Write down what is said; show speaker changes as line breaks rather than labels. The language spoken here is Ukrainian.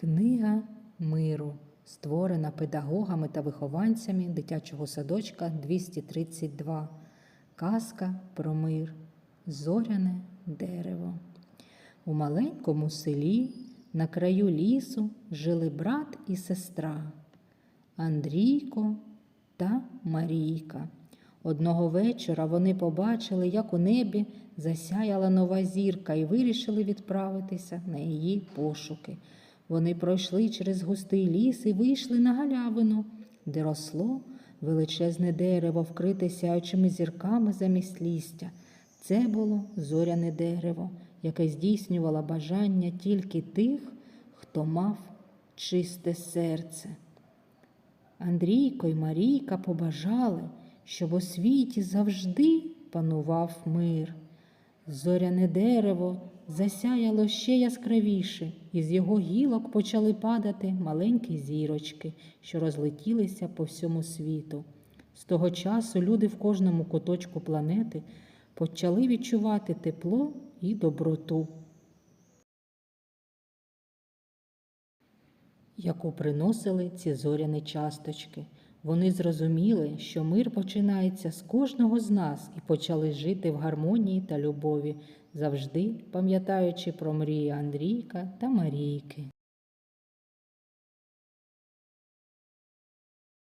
Книга миру, створена педагогами та вихованцями дитячого садочка 232. Казка про мир. Зоряне дерево. У маленькому селі на краю лісу жили брат і сестра Андрійко та Марійка. Одного вечора вони побачили, як у небі засяяла нова зірка, і вирішили відправитися на її пошуки. Вони пройшли через густий ліс і вийшли на галявину, де росло величезне дерево, вкрите сяючими зірками замість лістя. Це було зоряне дерево, яке здійснювало бажання тільки тих, хто мав чисте серце. Андрійко й Марійка побажали, щоб у світі завжди панував мир. Зоряне дерево засяяло ще яскравіше, і з його гілок почали падати маленькі зірочки, що розлетілися по всьому світу. З того часу люди в кожному куточку планети почали відчувати тепло і доброту. яку приносили ці зоряні часточки. Вони зрозуміли, що мир починається з кожного з нас і почали жити в гармонії та любові, завжди пам'ятаючи про мрії Андрійка та Марійки.